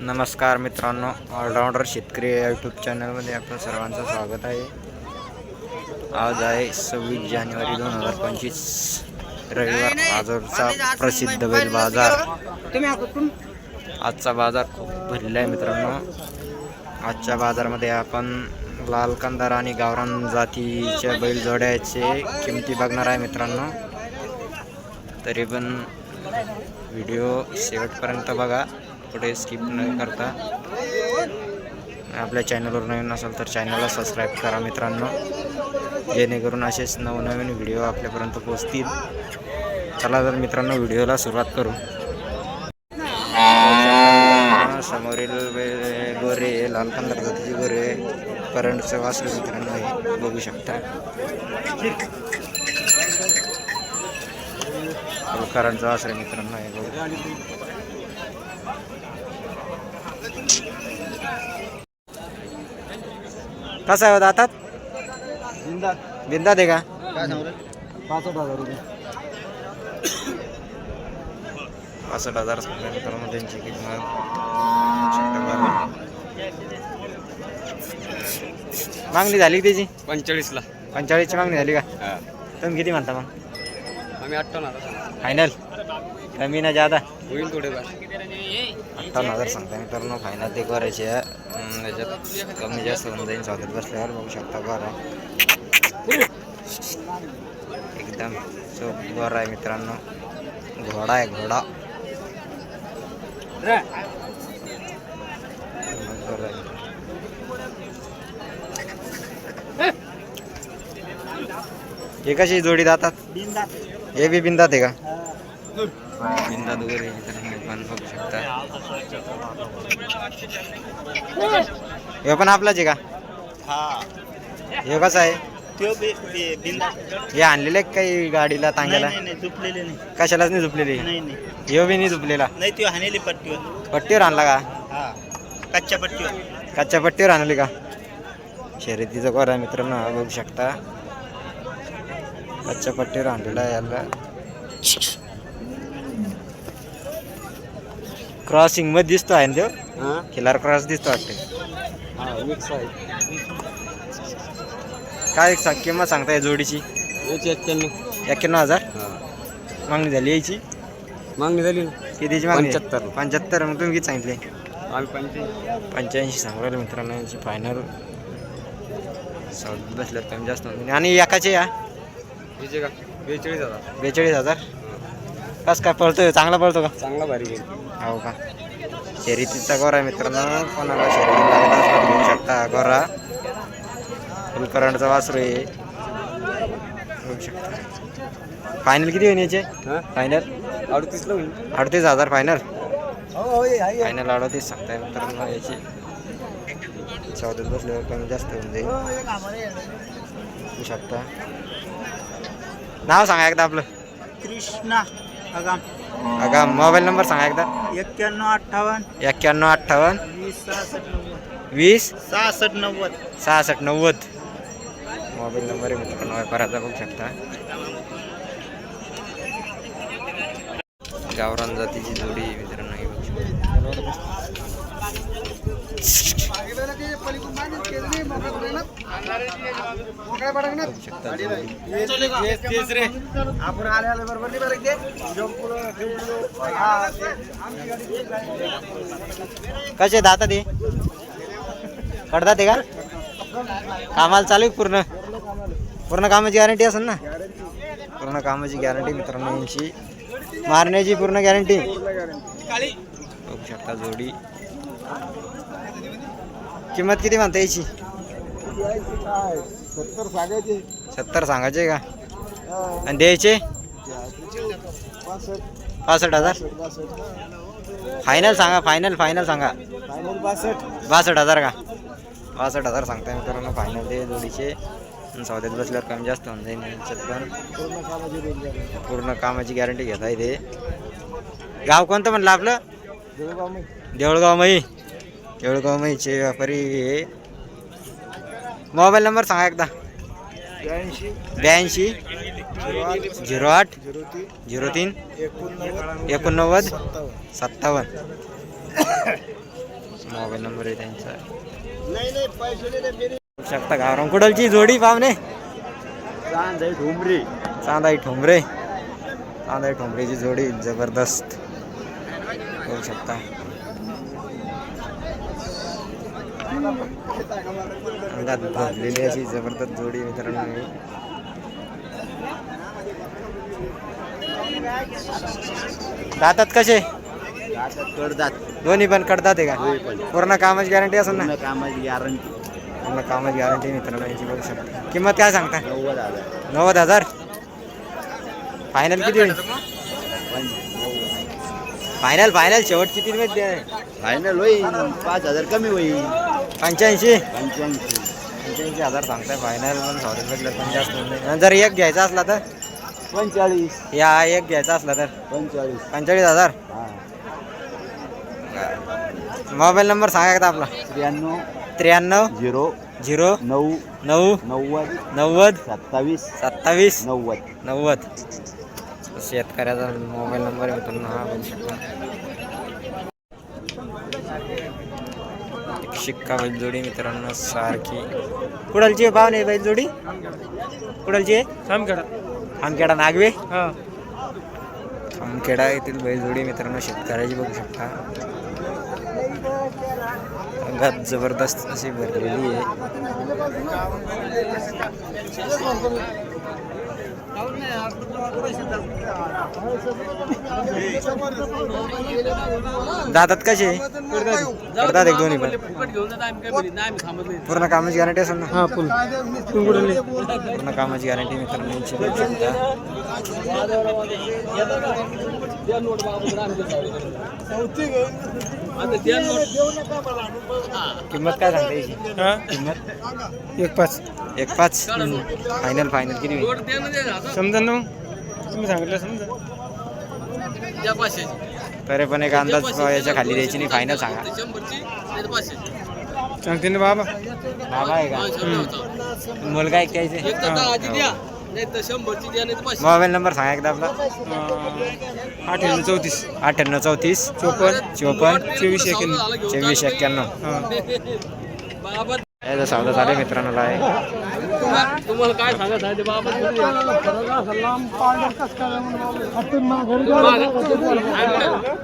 नमस्कार मित्रांनो ऑलराऊंडर शेतकरी यूट्यूब चॅनलमध्ये आपलं सर्वांचं स्वागत आहे. आज आहे सव्वीस जानेवारी दोन हजार पंचवीस रविवार. बाजारचा प्रसिद्ध बैल बाजार. आजचा बाजार खूप भरलेला आहे मित्रांनो. आजच्या बाजारामध्ये आपण लाल कंदार आणि गावरान जातीच्या बैल जोड्याचे किमती बघणार आहे मित्रांनो. तरी पण व्हिडिओ शेवटपर्यंत बघा. कुठे स्किप न करता आपल्या चॅनलवर नवीन असाल तर चॅनलला सबस्क्राईब करा मित्रांनो. जेणेकरून असेच नवनवीन व्हिडिओ आपल्यापर्यंत पोहोचतील. चला तर मित्रांनो व्हिडिओला सुरुवात करू. समोरील गोरे लाल कलर गोरे करंटचं वासरू मित्रांनो हे बघू शकता. करंटचं वासरू मित्रांनो हे बघू कसं आहे दातात? बिंदा दे का? पासष्ट हजार रुपये. पासष्ट हजार त्यांची किंमत. मागणी झाली त्याची? पंचेचाळीसला पंचेचाळीसची मागणी झाली का? तुम्ही किती म्हणता मग? आम्ही अठ्ठावन्न फायनल कमी ना जादा होईल थोडे अठ्ठावन्न हजार सांगता मित्रांनो फायनल ते करायचे त्याच्यात कमी जास्त होऊन जाईल स्वागत बसल्यावर बघू शकता बरं एकदम चोख बरं आहे मित्रांनो. घोडा आहे घोडा. हे कशी जोडी जातात हे बी बिंदात आहे का? बिंदात वगैरे हे पण बघू शकता. हे पण आपलाच आहे का? हा हे कसं आहे? हे आणलेले काही गाडीला तांग्याला? नाही नाही झुपलेले नाही. कशालाच नाही झुपलेली? हे बी नाही झुपलेला? नाही त्यो हानेली पट्टीवर. पट्टीवर आणला का? हा कच्च्या पट्टीवर. कच्च्या पट्टीवर आणली का? शर्यतीचा कोरा हा बघू शकता. कच्च्या पट्टीवर आणलेला आहे याला. क्रॉसिंगमध्ये दिसतो आहे ना तो? हा? खिलार क्रॉस दिसतो वाटते हा काय सा- किंमत सांगताय जोडीची? याची एक्क्याण्णव. एक्क्याण्णव हजार? हा. मागणी झाली यायची मागणी झाली कितीची मागणी? 75. पंच्याहत्तर मग तुम्ही किती सांगितले? आम्ही पंच्याऐंशी पंच्याऐंशी सांगू मित्रांनो यांची फायनल बसल्यात कमी जास्त. आणि एकाचे या? बेचाळीस हजार. बेचाळीस हजार. कस काय पळतोय? चांगला पळतो का? चांगला भारी हो का? शर्यतीचा गोरा आहे मित्रांनो. कोणाला शर्यती लागत असला तर घेऊ शकता. हा गोरा. फुल करंटचा वासरू आहे. शकता. फायनल किती होईल याचे? हा? फायनल अडतीसला होईल. अडतीस हजार फायनल हो फायनल अडतीस सांगताय मित्रांनो याची. चौदात बसल्यावर कमी जास्त होऊन जाईल. बघू शकता. नाव सांगा एकदा आपलं. कृष्णा. आगाम. अगा मोबाईल नंबर सांगा एकदा. एक्क्याण्णव अठ्ठावन्न. एक्क्याण्णव अठ्ठावन्न. वीस सहासष्ट नव्वद. वीस. सहासष्ट नव्वद. सहासष्ट नव्वद. मोबाईल नंबर आहे मित्रांनो व्यापाराचा बघू शकता. गावरान जातीची जोडी आहे मित्रांनो ही बघू शकता. आपण बरोबर कसे दाता ते? कडदा ते का? कामाला चालू आहे पूर्ण? पूर्ण कामाची गॅरंटी असेल ना? पूर्ण कामाची गॅरंटी मित्रांनो यांची. मारण्याची पूर्ण गॅरंटी बघू शकता जोडी. किंमत किती म्हणता याची? सत्तर सांगायचे सत्तर सांगायचे का? आणि द्यायचे? पासष्ट हजार? फायनल सांगा फायनल फायनल सांगा. फायनल बासष्ट बासष्ट हजार का? बासष्ट हजार सांगताय मित्रांनो फायनल ते जोडीचे. सौद्यात बसल्यावर कमी जास्त होऊन जाईल पण पूर्ण कामाची गॅरंटी घेता येते. गाव कोणतं म्हणलं आपलं? देऊळगाव मई देऊळगाव मईचे व्यापारी हे. मोबाईल नंबर सांगा एकदा. ब्याऐंशी. ब्याऐंशी. झिरो आठ. झिरो तीन. एकोणनव्वद. सत्तावन्न. मोबाईल नंबर आहे त्यांचा. शकता गावरान कुडलची जोडी पाहुणे. चांद आहे ढोंबरे चांदाई ठोंबरे चांदाई ठोंबरेची जोडी जबरदस्त. बघू शकता. अंगात भरलेली अशी जबरदस्त जोडी मित्रांनो. दातात कसे? कडदात दोन्ही पण कडतात आहे का? पूर्ण कामाची गॅरंटी असेल ना? कामाची गॅरंटी पूर्ण कामाची गॅरंटी मित्रांनो यांची बघू शकता. किंमत काय सांगता? नव्वद हजार. नव्वद हजार? फायनल किती होईल? फायनल फायनल शेवट किती फायनल होईल. पाच हजार कमी होईल. पंच्याऐंशी. पंच्याऐंशी हजार सांगताय फायनल पण सॉरी पण जास्त जर एक घ्यायचा असला तर? पंचेचाळीस. या एक घ्यायचा असला तर? पंचेचाळीस. पंचेचाळीस हजार? मोबाईल नंबर सांगा एकदा आपला. त्र्याण्णव. त्र्याण्णव. झिरो. झिरो. नऊ. नऊ. नव्वद. नव्वद. सत्तावीस. सत्तावीस. नव्वद. नव्वद. शेतकऱ्याचा मोबाईल नंबर आहे मित्रांनो हा बघू शकता. शिक्का बैलजोडी मित्रांनो सारखी. कुडालची आहे पाहुणे बैलजोडी? कुडालची आहे? थांबखेडा आमखेडा नागवे? हा. आमखेडा येथील बैलजोडी मित्रांनो शेतकऱ्याची बघू शकता. अंगात जबरदस्त अशी भरलेली आहे. दातात कसे करतात एक दोन्ही पण पूर्ण कामाची गॅरंटी असेल ना हा पूर्ण कामाची गॅरंटी मित्रांनो यांची बघू शकता किंमत काय सांगता किंमत? एक पाच. एक पाच. फायनल फायनल किती होईल? समजा ना. तुम्ही सांगितलं समजा. तरी पण एक अंदाज याच्या खाली द्यायची नाही फायनल सांगा. सांगते ना बाबा. बाबा आहे का? मुलगा एक त्याचे मोबाईल नंबर सांगा एकदा आपला. अठ्ठ्याण्णव चौतीस. अठ्ठ्याण्णव चौतीस. चोपन्न. चोपन्न. चोवीस एक्याण्णव चोवीस एक्क्याण्णव याचा आहे मित्रांनो आहे तुम्हाला काय सांगत आहे ते बाबा?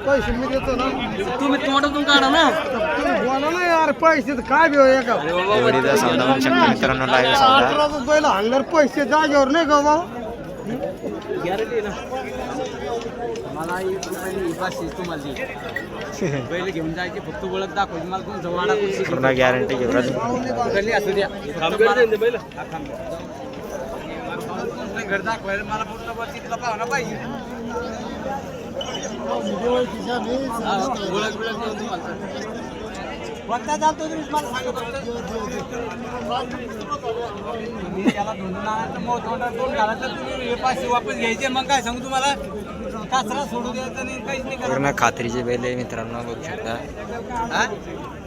पैसे मी देतो ना तुम्ही तोंडातून काढा ना. ना यार पैसे काय बी होय का जोडीचा सौदा होऊ शकतो मित्रांनो लाईव्ह सौदा बैल पैसे जागेवर नाही का बा? गॅरंटी ना. मला एक रुपयाने पाचशे तुम्हाला दे. पहिले घेऊन जायचे फक्त ओळख दाखवायची मला तुमचं वाडा कोण पूर्ण गॅरंटी घेऊ. राहिलो. गल्ली असू द्या. घर दाखवायला मला पूर्ण तिथला पाहुणा पाहिजे. हा, ओळख बिळख देऊन तुम्हाला कोणता चालतो तुम्ही मला सांगा फक्त. तुम्ही याला धुंडून आणायचं, मग तोंडात दोन घालायचं, तुम्ही हे पाचशे वापस घ्यायचे मग काय सांगू तुम्हाला? कचरा सोडू द्यायचा नाही काहीच नाही पूर्ण खात्रीचे बैल आहे मित्रांनो बघू शकता. हा?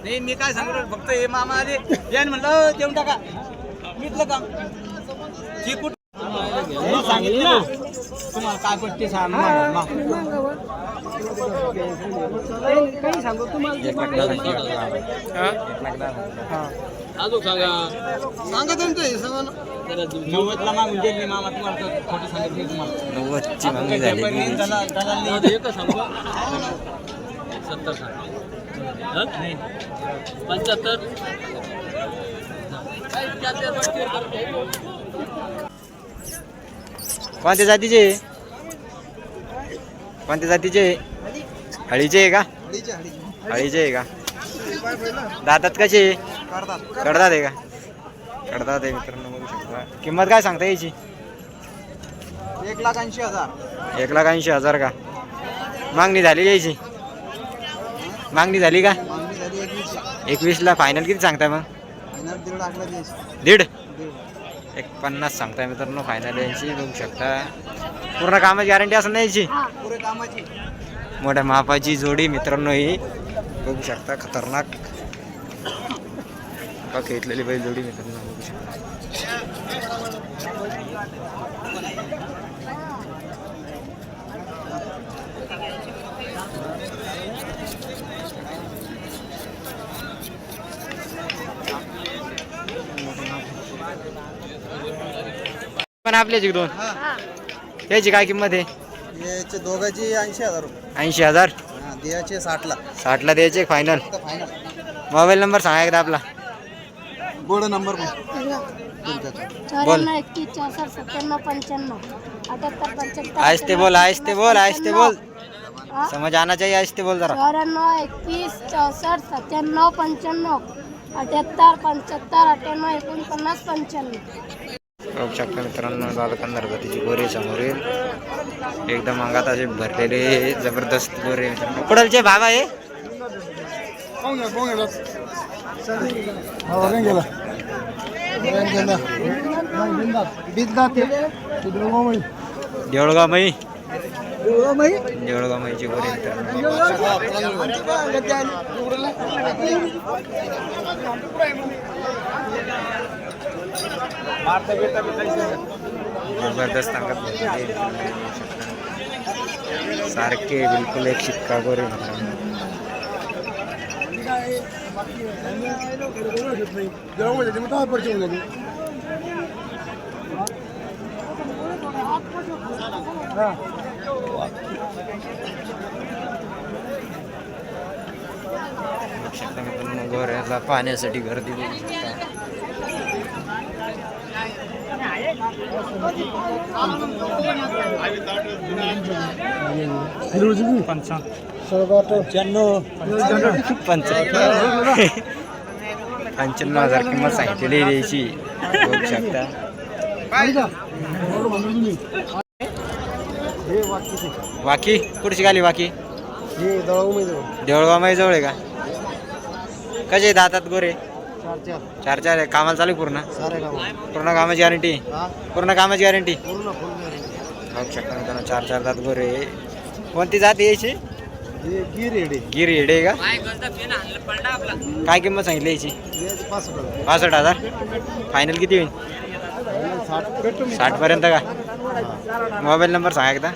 नाही मी काय सांगू फक्त हे मामा आले. यान म्हणलं देऊन टाका. मिटलं काम जी कुठ सांगितलं ना. तुम्हाला काय पट्टी सांग सांगू? तुम्हाला. अजून सांगा. सांगा तुमचं नव्वदला मागून मामा तुम्हाला तर खोटी सांगितली तुम्हाला. नव्वदची मागणी झाली एकच सांगू. सत्तर पंच्याहत्तर. कोणत्या जातीचे? आहे? कोणत्या जातीचे? आहे? हळीचे आहे का? हळीचे आहे का? दातात कसे? कडदात आहे का? कडदात आहे मित्रांनो बघू शकता. किंमत काय सांगता याची एक लाख ऐंशी हजार. एक लाख ऐंशी हजार का? मागणी झाली यायची? मागणी झाली का? एकवीसला फायनल किती सांगताय मग? दीड एक पन्नास सांगताय मित्रांनो फायनल यांची बघू शकता. पूर्ण कामाची गॅरंटी असं नाही याची कामाची. मोठ्या मापाची जोडी मित्रांनो ही. बघू शकता खतरनाक. का खेळलेली बैल जोडी मित्रांनो बघू शकता. पण आपल्याची दोन. याची काय किंमत आहे? याचे दोघांची ऐंशी हजार रुपये. ऐंशी हजार? हा द्यायचे साठला. साठला द्यायचे फायनल फक्त फायनल मोबाईल नंबर सांगा एकदा आपला. गोड नंबर पण. तुमच्याकडे चौऱ्याण्णव एकतीस चौसष्ट सत्त्याण्णव पंच्याण्णव. अठ्याहत्तर पंच्याहत्तर आहिस्ते बोल आहिस्ते बोल आहिस्ते बोल. हा? समझ आना चाहिए आहिस्ते बोल जरा. चौऱ्याण्णव एकतीस चौसष्ट सत्त्याण्णव पंच्याण्णव. अठ्याहत्तर पंच्याहत्तर अठ्ठ्याण्णव एकोणपन्नास पंच्याण्णव. बघू शकता मित्रांनो लालकंदर जातीची गोरे समोर येईल. एकदम अंगात असे भरलेले जबरदस्त गोरे. मित्रांनो कुडालचे भाव आहे देवळगाव मई देवळगाव मईची गोरे मित्रांनो जबरदस्त अंगात म्हणजे सारखे बिलकुल एक शिक्का गोरे मित्रांनो बघू शकता गोऱ्याला पाहण्यासाठी गर्दी शकता पंच्याण्णव हजार किंमत सांगितलेली आहे द्यायची बघू शकता. वाकी? कुठची गाली वाकी? देवळगाव जवळ आहे का? कसे दातात गोरे? चार चार. चार चार आहे. कामाला चालू आहे पूर्ण? पूर्ण कामाची गॅरंटी हा? पूर्ण कामाची गॅरंटी पूर्ण फुल बघू शकता मित्रांनो चार चार दात गोरे कोणती जात यायची हे गिर हेडे का? काय किंमत सांगितली याची? पाच रुपये पासष्ट हजार? फायनल किती होईल? साठ. पर्यंत का? मोबाईल नंबर सांगा एकदा.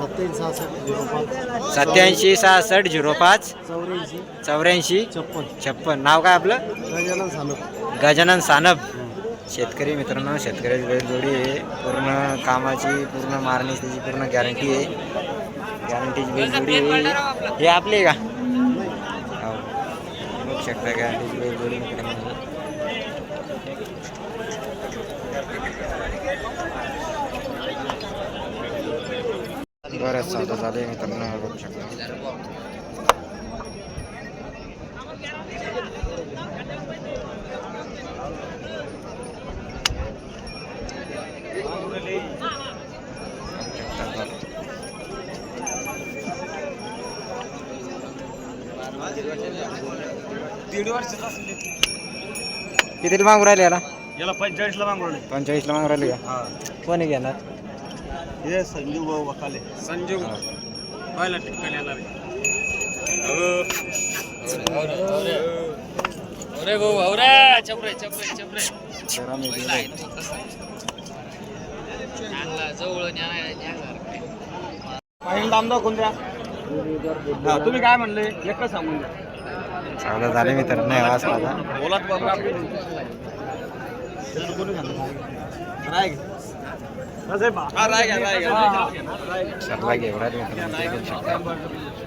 सत्याऐंशी सहासष्ट झिरो पाच सत्याऐंशी सहासष्ट झिरो पाच. चौऱ्याऐंशी. चौऱ्याऐंशी. छप्पन. छप्पन. नाव काय आपलं? गजानन सानप. गजानन सानप. शेतकरी मित्रांनो शेतकऱ्याची बैलजोडी आहे. पूर्ण कामाची पूर्ण मारण्याची त्याची पूर्ण गॅरंटी आहे. गॅरंटीची बैलजोडी आहे. हे आपले का? हो. बघू शकता गॅरंटीची बैलजोडी मित्रांनो. बरंच चालतं चालू आहे मित्रांनो बघू शकता. कितीला मागू राहिले याला? याला पंचेचाळीसला मागवले पंचेचाळीसला मागू राहिले का? कोणी घेणार? हे संजीव भाऊ बकाले संजीव पहिला ठिकाणी येणार अरे भाऊ अरे चपरे चपरे चपरे. जरा मी दिलंय. पाहिजे दाम दाखवून द्या हा, तुम्ही काय म्हणले? एकच सांगून द्या. चांगलं झाले मित्रांनो नाही आवाज माझा बोलात बाबा. राय राय घ्या राय